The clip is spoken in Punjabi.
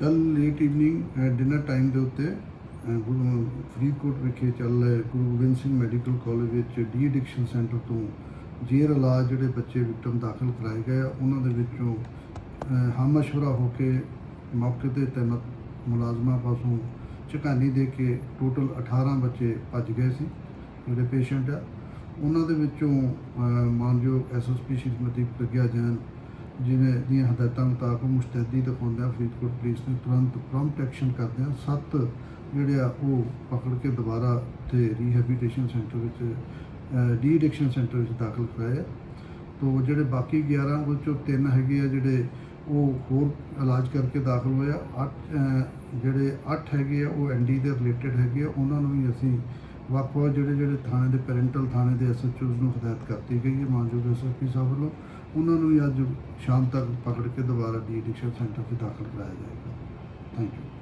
ਕੱਲ ਲੇਟ ਇਵਨਿੰਗ ਡਿਨਰ ਟਾਈਮ ਦੇ ਉੱਤੇ ਗੁਰੂ ਫਰੀਦਕੋਟ ਵਿਖੇ ਚੱਲ ਰਹੇ ਗੁਰੂ ਗੋਬਿੰਦ ਸਿੰਘ ਮੈਡੀਕਲ ਕਾਲਜ ਵਿੱਚ ਡੀ ਐਡਿਕਸ਼ਨ ਸੈਂਟਰ ਤੋਂ ਜੇਰ ਇਲਾਜ ਜਿਹੜੇ ਬੱਚੇ ਵਿਕਟਮ ਦਾਖਲ ਕਰਾਏ ਗਏ ਆ ਉਹਨਾਂ ਦੇ ਵਿੱਚੋਂ ਹਮਸ਼ਵਰਾ ਹੋ ਕੇ ਮੌਕੇ ਤੇ ਤੈਨਾਤ ਮੁਲਾਜ਼ਮਾਂ ਪਾਸੋਂ ਝਕਾਨੀ ਦੇ ਕੇ ਟੋਟਲ 18 ਬੱਚੇ ਭੱਜ ਗਏ ਸੀ ਜਿਹੜੇ ਪੇਸ਼ੈਂਟ ਆ। ਉਹਨਾਂ ਦੇ ਵਿੱਚੋਂ ਅਹ, ਮਾਨਯੋਗ ਐਸਐਸਪੀ ਸ਼੍ਰੀਮਤੀ ਪ੍ਰਗਿਆ ਜੈਨ ਜਿਵੇਂ ਦੀਆਂ ਹਦਾਇਤਾਂ ਮੁਤਾਬਕ ਮੁਸਤੈਦੀ ਦਿਖਾਉਂਦਿਆਂ ਫਰੀਦਕੋਟ ਪੁਲਿਸ ਨੇ ਤੁਰੰਤ ਪ੍ਰੰਪਟ ਐਕਸ਼ਨ ਕਰਦਿਆਂ ਸੱਤ ਜਿਹੜੇ ਆ ਉਹ ਪਕੜ ਕੇ ਦੁਬਾਰਾ ਤੇ ਰੀਹੈਬਿਲਿਟੇਸ਼ਨ ਸੈਂਟਰ ਵਿੱਚ ਡੀ ਐਡਿਕਸ਼ਨ ਸੈਂਟਰ ਵਿੱਚ ਦਾਖਲ ਕਰਾਏ ਆ ਤੋ ਜਿਹੜੇ ਬਾਕੀ 11 ਉਹ ਚੋਂ ਤਿੰਨ ਹੈਗੇ ਆ ਜਿਹੜੇ ਉਹ ਹੋਰ ਇਲਾਜ ਕਰਕੇ ਦਾਖਲ ਹੋਏ ਆ। ਅੱਠ ਜਿਹੜੇ 8 ਹੈਗੇ ਆ ਉਹ ਐਨਡੀ ਦੇ ਰਿਲੇਟਡ ਹੈਗੇ ਆ। ਉਹਨਾਂ ਨੂੰ ਵੀ ਅਸੀਂ ਵੱਖ-ਵੱਖ ਜਿਹੜੇ ਜਿਹੜੇ ਥਾਣੇ ਦੇ ਪੈਰੈਂਟਲ ਥਾਣੇ ਦੇ ਐਸਐਚਓਜ਼ ਨੂੰ ਹਦਾਇਤ ਕਰਤੀ ਗਈ ਹੈ ਮਾਨਯੋਗ ਐਸਐਸਪੀ ਸਾਹਿਬ ਵੱਲੋਂ। ਉਹਨਾਂ ਨੂੰ ਵੀ ਅੱਜ ਸ਼ਾਮ ਤੱਕ ਪਕੜ ਕੇ ਦੁਬਾਰਾ ਡੀ ਐਡਿਕਸ਼ਨ ਸੈਂਟਰ 'ਚ ਦਾਖਲ ਕਰਾਇਆ ਜਾਏਗਾ। Thank you